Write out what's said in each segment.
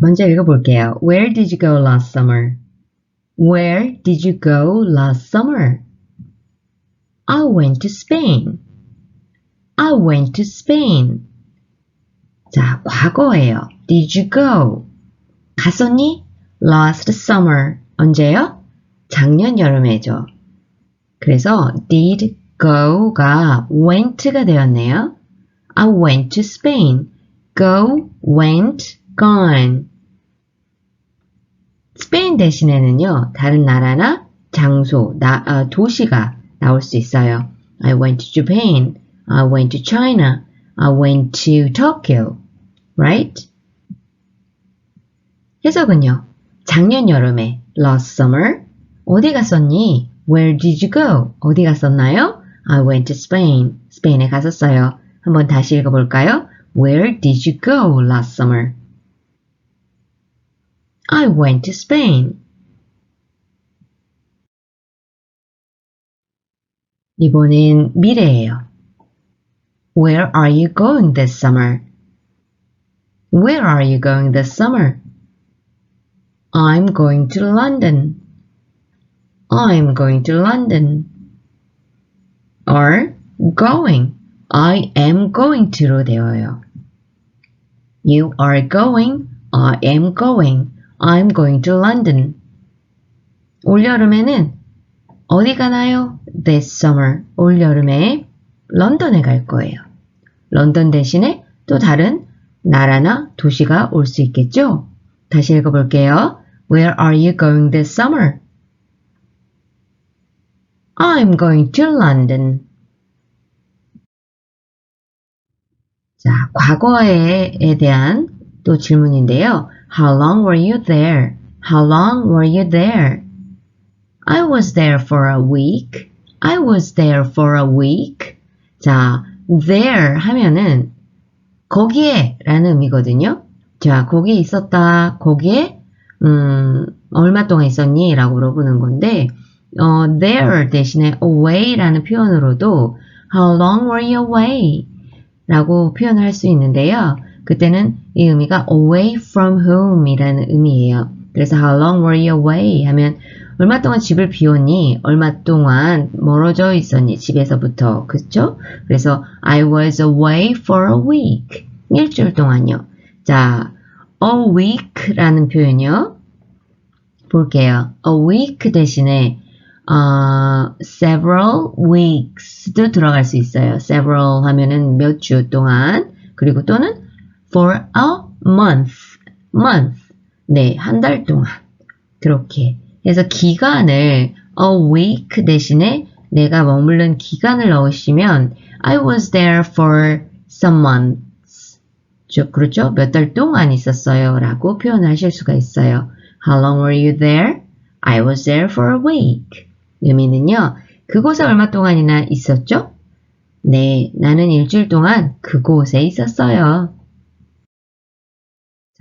먼저 읽어볼게요. Where did you go last summer? Where did you go last summer? I went to Spain. I went to Spain. 자, 과거예요. Did you go? 갔었니? Last summer. 언제요? 작년 여름에죠. 그래서 did go가 went가 되었네요. I went to Spain. go, went, gone. 스페인 대신에는요, 다른 나라나 장소, 나, 어, 도시가 나올 수 있어요. I went to Japan. I went to China. I went to Tokyo. Right? 해석은요. 작년 여름에 last summer 어디 갔었니? Where did you go? 어디 갔었나요? I went to Spain. 스페인에 갔었어요. 한번 다시 읽어볼까요? Where did you go last summer? I went to Spain. 이번엔 미래예요. Where are you going this summer? Where are you going this summer? I'm going to London. I'm going to London. Or going. I am going to로 되어요. You are going. I am going. I'm going to London. 올여름에는 어디 가나요? This summer. 올여름에 런던에 갈 거예요. 런던 대신에 또 다른 나라나 도시가 올 수 있겠죠? 다시 읽어볼게요. Where are you going this summer? I'm going to London. 자, 과거에에 대한 또 질문인데요. How long were you there? How long were you there? I was there for a week. I was there for a week. 자, there 하면은 거기에 라는 의미거든요. 자, 거기에 있었다. 거기에 음, 얼마 동안 있었니? 라고 물어보는 건데 어, there 대신에 away라는 표현으로도 how long were you away? 라고 표현을 할 수 있는데요. 그때는 이 의미가 away from home 이라는 의미예요. 그래서 how long were you away? 하면 얼마 동안 집을 비웠니? 얼마 동안 멀어져 있었니? 집에서부터. 그쵸? 그래서 I was away for a week. 일주일 동안요. 자, a week라는 표현이요. 볼게요. a week 대신에 어, several weeks도 들어갈 수 있어요. several 하면은 몇 주 동안 그리고 또는 for a month, month 네, 한 달 동안 그렇게 해서 기간을 a week 대신에 내가 머무른 기간을 넣으시면 I was there for some months 그렇죠? 몇 달 동안 있었어요 라고 표현하실 수가 있어요. How long were you there? I was there for a week. 의미는요. 그곳에 얼마 동안이나 있었죠? 네, 나는 일주일 동안 그곳에 있었어요.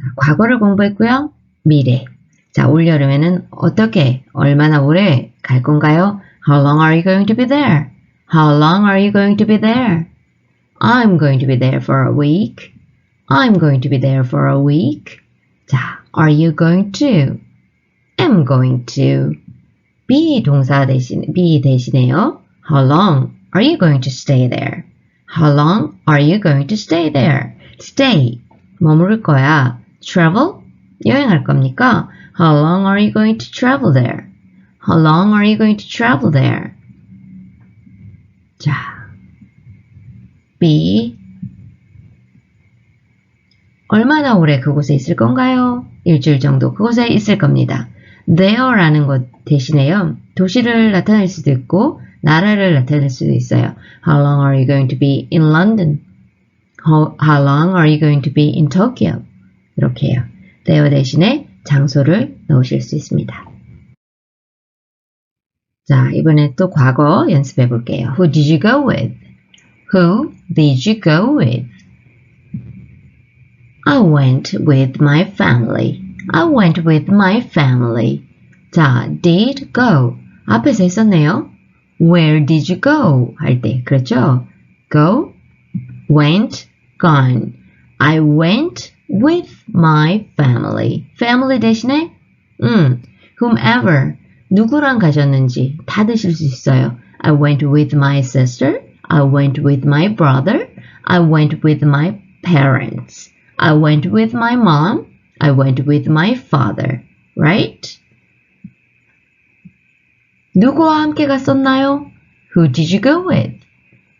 자, 과거를 공부했고요. 미래. 자, 올여름에는 어떻게, 얼마나 오래 갈 건가요? How long are you going to be there? How long are you going to be there? I'm going to be there for a week. I'm going to be there for a week. 자, are you going to? am going to. be 동사 대신, be 대신에요. How long are you going to stay there? How long are you going to stay there? Stay. 머무를 거야. Travel? 여행할 겁니까? How long are you going to travel there? How long are you going to travel there? 자, be 얼마나 오래 그곳에 있을 건가요? 일주일 정도 그곳에 있을 겁니다. there라는 것 대신에요. 도시를 나타낼 수도 있고 나라를 나타낼 수도 있어요. How long are you going to be in London? How, how long are you going to be in Tokyo? 이렇게 해요. there 대신에 장소를 넣으실 수 있습니다. 자, 이번에 또 과거 연습해 볼게요. Who did you go with? Who did you go with? I went with my family. I went with my family. 자, did go. 앞에서 있었네요. Where did you go? 할 때. 그렇죠? Go, went, gone. I went with my family. family 대신에 음, whomever 누구랑 가셨는지 다 드실 수 있어요. I went with my sister. I went with my brother. I went with my parents. I went with my mom. I went with my father. Right? 누구와 함께 갔었나요? Who did you go with?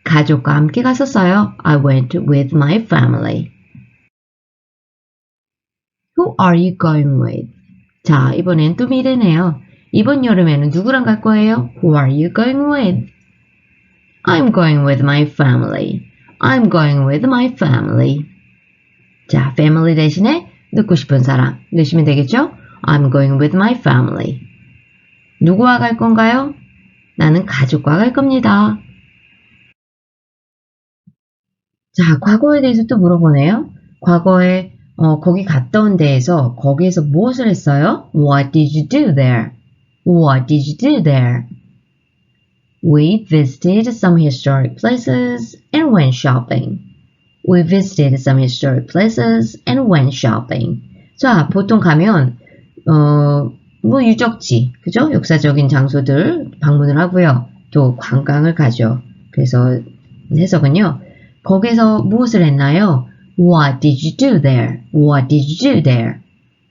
가족과 함께 갔었어요. I went with my family. Who are you going with? 자, 이번엔 또 미래네요. 이번 여름에는 누구랑 갈 거예요? Who are you going with? I'm going with my family. I'm going with my family. 자, family 대신에 듣고 싶은 사람 넣으시면 되겠죠? I'm going with my family. 누구와 갈 건가요? 나는 가족과 갈 겁니다. 자, 과거에 대해서 또 물어보네요. 과거에 어, 거기 온 데에서 거기에서 무엇을 했어요? What did you do there? What did you do there? We visited some historic places and went shopping. We visited some historic places and went shopping. 자, 보통 가면 어, 뭐 유적지, 그죠? 역사적인 장소들 방문을 하고요. 또 관광을 가죠. 그래서 해석은요. 거기서 무엇을 했나요? What did you do there? What did you do there?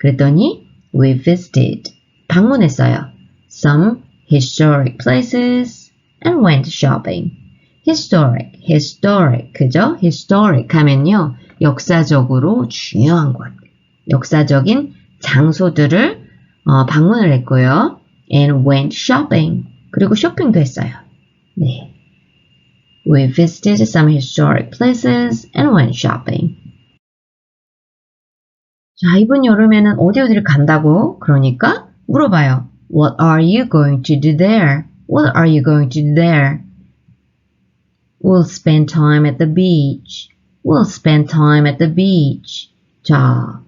그랬더니 we visited 방문했어요. Some historic places and went shopping. historic, historic, 그죠? historic 하면요. 역사적으로 중요한 곳, 역사적인 장소들을 어, 방문을 했고요. and went shopping. 그리고 쇼핑도 했어요. 네. We visited some historic places and went shopping. 자, 이번 여름에는 어디 어디를 간다고? 그러니까 물어봐요. What are you going to do there? What are you going to do there? We'll spend time at the beach. We'll spend time at the beach. 자,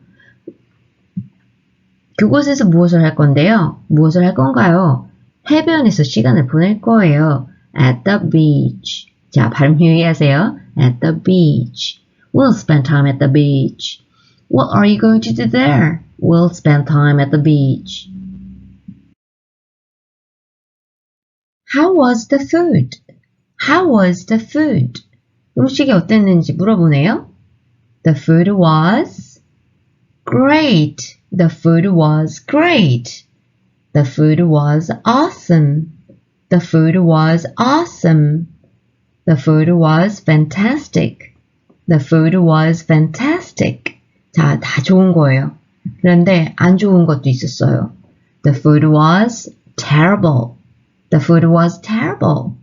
그곳에서 무엇을 할 건데요? 무엇을 할 건가요? 해변에서 시간을 보낼 거예요. At the beach. 자, 발음 유의하세요. At the beach. We'll spend time at the beach. What are you going to do there? We'll spend time at the beach. How was the food? How was the food? 음식이 어땠는지 물어보네요. The food was great. The food was great. The food was awesome. The food was awesome. The food was fantastic. The food was fantastic. 자, 다 좋은 거예요. 그런데 안 좋은 것도 있었어요. The food was terrible. The food was terrible.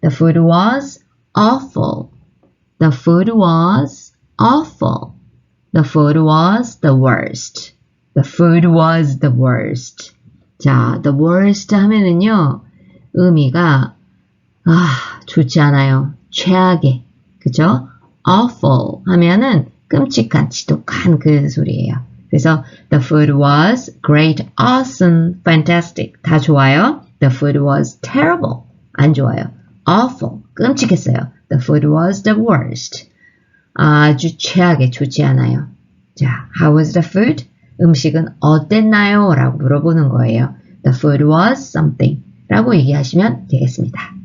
The food was awful. The food was awful. The food was the worst. The food was the worst. 자, the worst 하면은요, 의미가, 아, 좋지 않아요. 최악의. 그죠? awful 하면은 끔찍한, 지독한 그 소리예요. 그래서 the food was great, awesome, fantastic. 다 좋아요. The food was terrible. 안 좋아요. awful. 끔찍했어요. The food was the worst. 아주 최악의 좋지 않아요. 자, how was the food? 음식은 어땠나요? 라고 물어보는 거예요. The food was something 라고 얘기하시면 되겠습니다.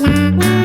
Bye.